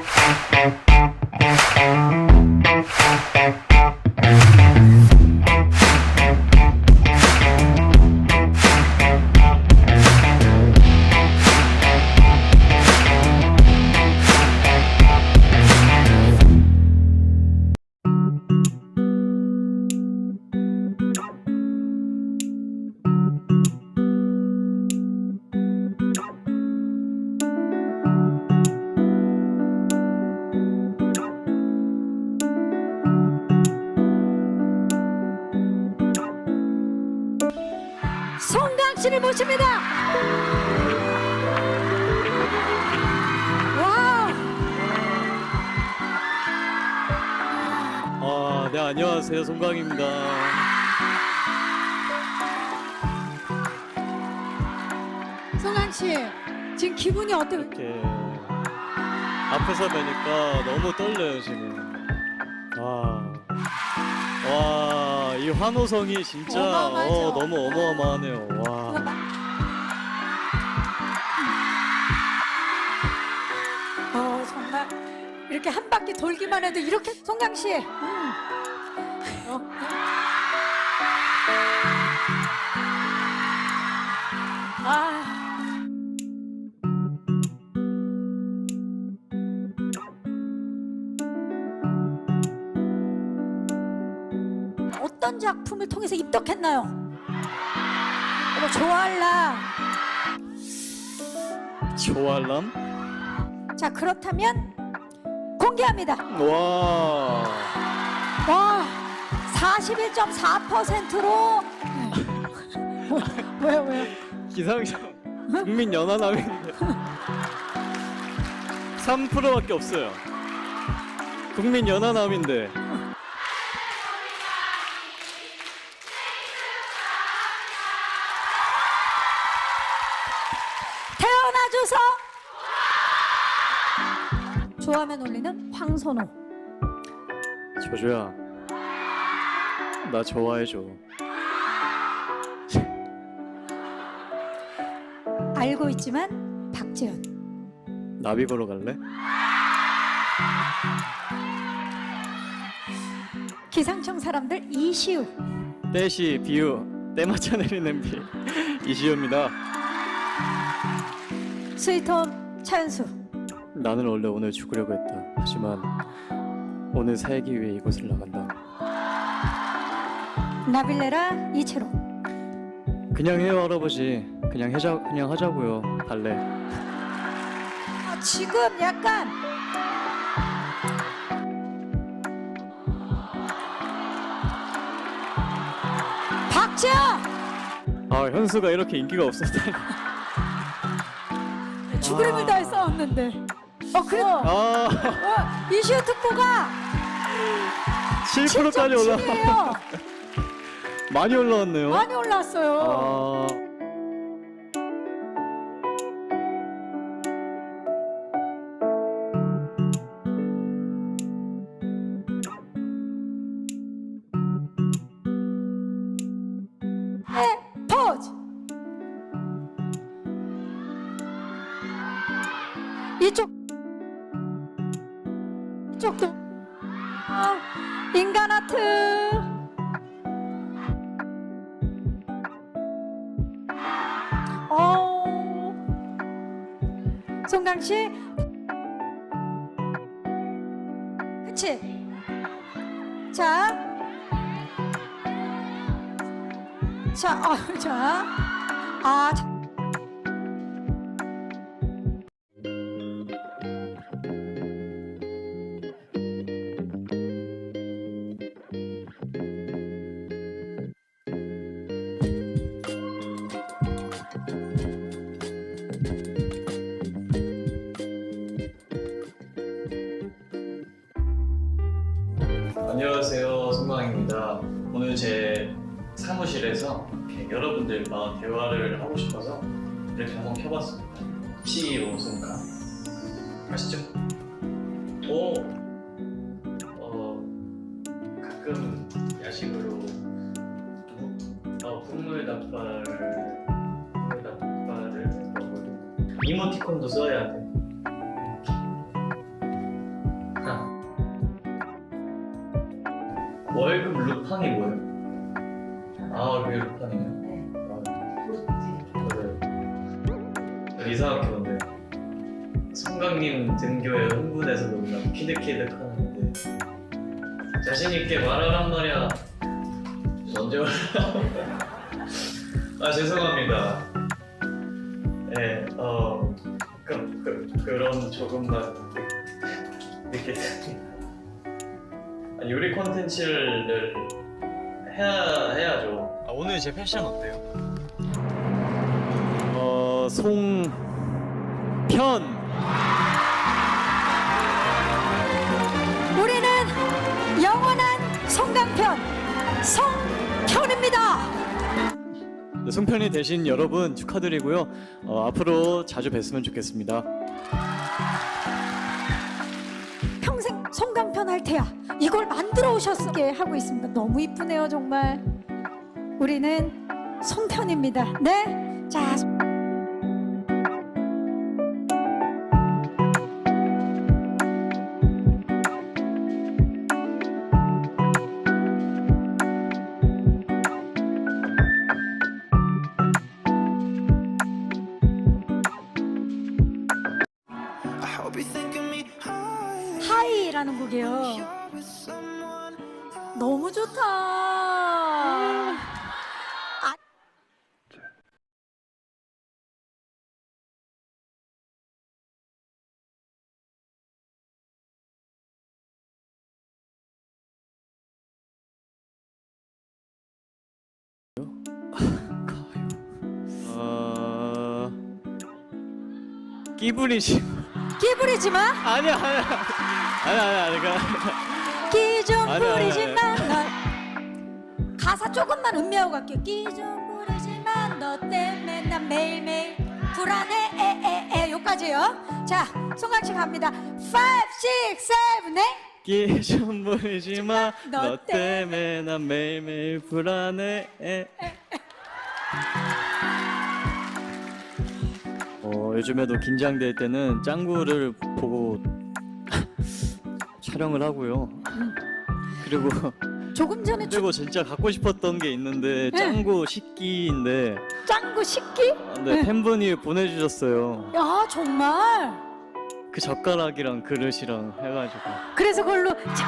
Thank you. 씨를 모십니다. 와, 아, 네, 안녕하세요. 송강입니다. 송강 씨 지금 기분이 어때요? 이렇게 앞에서 뵈니까 너무 떨려요, 지금. 와. 와, 이 환호성이 진짜 어마어마하죠? 어, 너무 어마어마하네요. 와. 어 정말 이렇게 한 바퀴 돌기만 해도 이렇게 송강 씨. 음. 어. 아. 어떤 작품을 통해서 입덕했나요? 뭐 좋아할라. 조알람? 자 그렇다면 공개합니다. 와. 와 41.4%로 왜요 왜요? 기상청 국민 연하남인데 3%밖에 없어요. 국민 연하남인데 좋아하면 올리는 황선호 조조야. 나 좋아해줘. 알고 있지만 박재현 나비 보러 갈래? 기상청 사람들 이시우 때시 비유 때맞춰 내리는 비 이시우입니다. 스위트홈 차윤수 나는 원래 오늘 죽으려고 했다. 하지만 오늘 살기 위해 이곳을 나간다. 나빌레라 이채로 그냥 해요 할아버지. 그냥 해자 그냥 하자고요. 발레. 아, 지금 약간 박재현 아 현수가 이렇게 인기가 없었다니. 죽을 힘을 다해 싸웠는데 어 그래 어, 아 이시우 특보가 7%까지 올라. 7.7이에요 많이 올라왔네요. 많이 올랐어요 아 쪽도. 어, 인간 아트. 어. 송강 씨. 그치? 자. 자, 어, 자. 아, 자. 사무실에서 이렇게 여러분들과 대화를 하고 싶어서 이렇게 한번 켜봤습니다. 혹시 로우송가 아시죠? 오! 어, 가끔 야식으로 어, 국물 닭발 국물 닭발을 먹어도 이모티콘도 써야 돼. 월급 루팡이 뭐예요? 아 그게 루팡이에요? 맞아요 이상학교인데. 성강님 등교에 흥분해서 너무나 키득키득 하는데. 자신 있게 말하란 말이야. 언제 말아 아 죄송합니다. 네, 어, 그, 그, 그런 조금만 늦게 아, 요리 콘텐츠를 해야, 해야죠 아, 오늘 제 패션 어때요? 어, 송편 우리는 영원한 송강편 송편입니다. 네, 송편이 되신 여러분 축하드리고요. 어, 앞으로 자주 뵀으면 좋겠습니다. 테야. 이걸 만들어 오셨게 하고 있습니다. 너무 이쁘네요, 정말. 우리는 송편입니다. 네. 자, 끼부리지 끼부리지 마. 아니야 아니야 아니야 아니야 아니야 그러니까 끼좀 아니, 아니, 부리지 아니. 마. 너. 가사 조금만 음미하고 갈게요. 끼좀 부리지 마. 너 때문에 난 매일매일 불안해. 에에에 요까지요. 자, 송강 씨 갑니다. 5, 6, 7, 8. 끼좀 부리지 마. 너너 때문에 난 매일매일 불안해. 어, 요즘에도 긴장될 때는 짱구를 보고 촬영을 하고요. 그리고 조금 전에 주, 그리고 진짜 갖고 싶었던 게 있는데 네. 짱구 식기인데 짱구 식기? 네, 네. 팬분이 보내주셨어요. 야, 정말. 그 젓가락이랑 그릇이랑 해가지고 그래서 그걸로 자,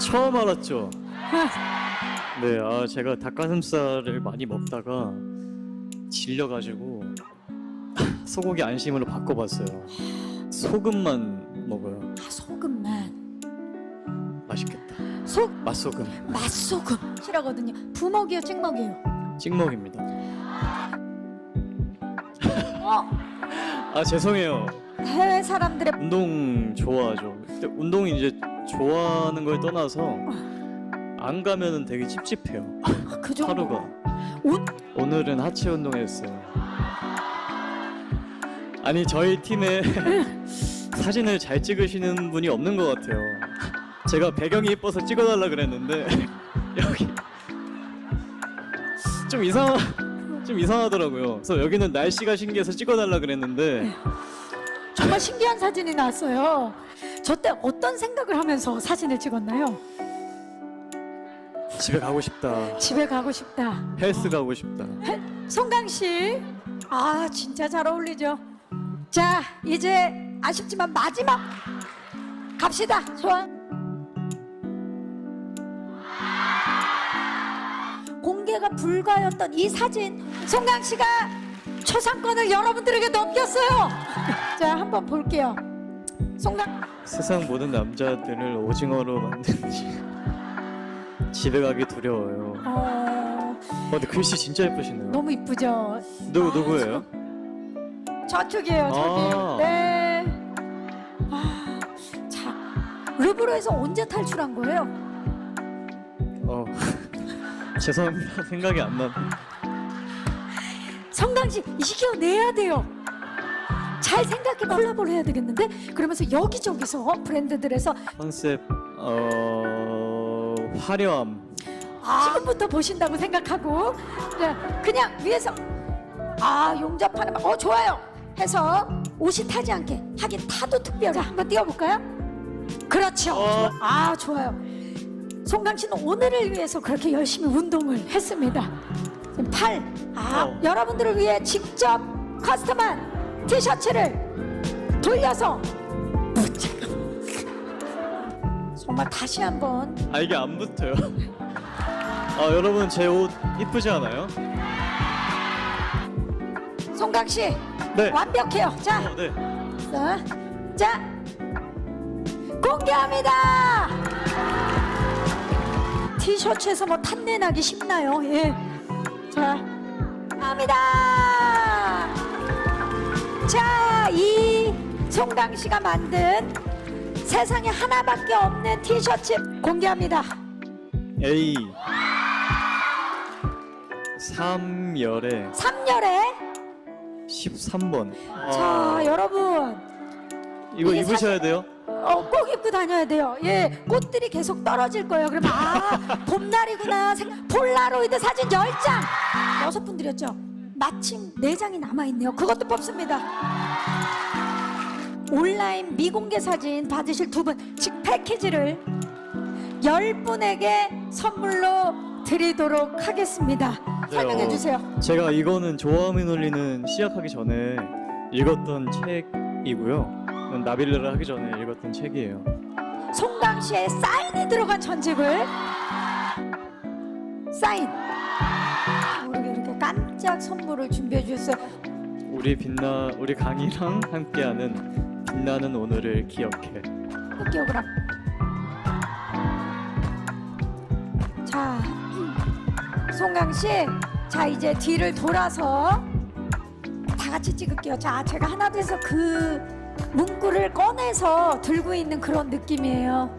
처음 알았죠. 네, 아 제가 닭가슴살을 많이 먹다가 질려가지고 소고기 안심으로 바꿔봤어요. 소금만 먹어요. 아, 소금만. 맛있겠다. 속 맛소금, 맛소금 싫어하거든요. 부먹이요, 찍먹이요. 찍먹입니다. 어, 아 죄송해요. 해외 사람들의 운동 좋아하죠. 근데 운동 이제 좋아하는 걸 떠나서 안 가면은 되게 찝찝해요. 아, 그 정도. 하루가. 옷 오늘은 하체 운동했어요. 아니 저희 팀에 사진을 잘 찍으시는 분이 없는 것 같아요. 제가 배경이 예뻐서 찍어달라 그랬는데 여기 좀 이상 좀 이상하더라고요. 그래서 여기는 날씨가 신기해서 찍어달라 그랬는데 정말 신기한 사진이 나왔어요. 저 때 어떤 생각을 하면서 사진을 찍었나요? 집에 가고 싶다. 집에 가고 싶다. 헬스 가고 싶다. 송강 씨, 아 진짜 잘 어울리죠. 자 이제 아쉽지만 마지막 갑시다. 좋아. 공개가 불가였던 이 사진 송강 씨가 초상권을 여러분들에게 넘겼어요. 자 한번 볼게요. 송강 세상 모든 남자들을 오징어로 만든지 집에 가기 두려워요. 어, 어, 근데 글씨 진짜 예쁘시네요. 너무 이쁘죠. 누구 아, 누구예요? 저쪽이에요, 저기. 아. 네. 아, 자, 르브르에서 언제 탈출한 거예요? 어 죄송합니다 생각이 안 나네. 성강씨 이겨내야 돼요. 잘 생각해 콜라보를 해야 되겠는데 그러면서 여기저기서 브랜드들에서 컨셉 어 화려함. 지금부터 보신다고 생각하고 네, 그냥 위에서 아 용접하는 어 좋아요 해서 옷이 타지 않게 하긴 타도 특별히 자 한번 띄워볼까요? 그렇죠 어. 아 좋아요 송강 씨는 오늘을 위해서 그렇게 열심히 운동을 했습니다. 팔, 아, 어. 여러분들을 위해 직접 커스텀한 티셔츠를 돌려서. 정말 다시 한번 아 이게 안 붙어요. 아 여러분 제 옷 이쁘지 않아요? 송강 씨 네. 완벽해요. 자, 어, 네. 자, 자 공개합니다. 티셔츠에서 뭐 탄내 나기 쉽나요? 예. 자, 합니다. 자, 이 송강 씨가 만든 세상에 하나밖에 없는 티셔츠 공개합니다. A 3열에 3열에 13번. 자, 여러분 이거 이게 입으셔야 돼요. 어, 꼭 입고 다녀야 돼요. 예, 꽃들이 계속 떨어질 거예요. 그러면 아, 봄날이구나. 생- 폴라로이드 사진 10장. 여섯 분 드렸죠. 마침 네 장이 남아 있네요. 그것도 뽑습니다. 온라인 미공개 사진 받으실 두 분, 즉 패키지를 열 분에게 선물로 드리도록 하겠습니다. 설명해 주세요. 제가 이거는 좋아함이 놀리는 시작하기 전에 읽었던 책이고요. 나빌레를 하기 전에 읽었던 책이에요. 송강 씨의 사인이 들어간 전집을 사인 우리 이렇게 깜짝 선물을 준비해 주셨어요. 우리 빛나 우리 강이랑 함께하는 빛나는 오늘을 기억해. 흑기오그램. 자, 송강 씨, 자 이제 뒤를 돌아서 다 같이 찍을게요. 자, 제가 하나 둘서 그 문구를 꺼내서 들고 있는 그런 느낌이에요.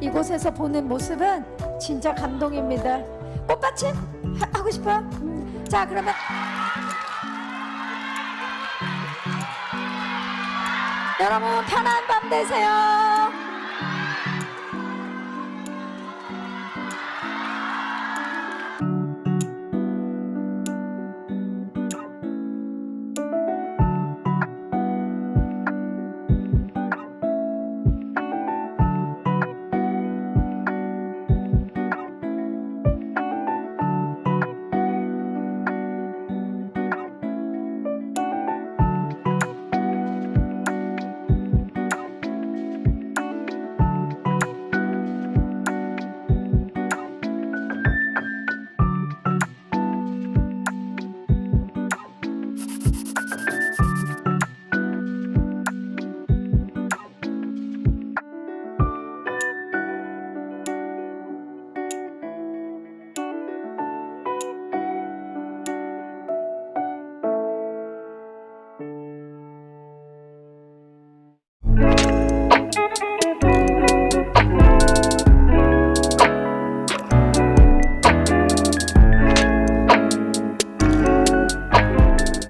이곳에서 보는 모습은 진짜 감동입니다. 꽃받침 하, 하고 싶어요? 음, 자, 그러면 여러분 편한 밤 되세요.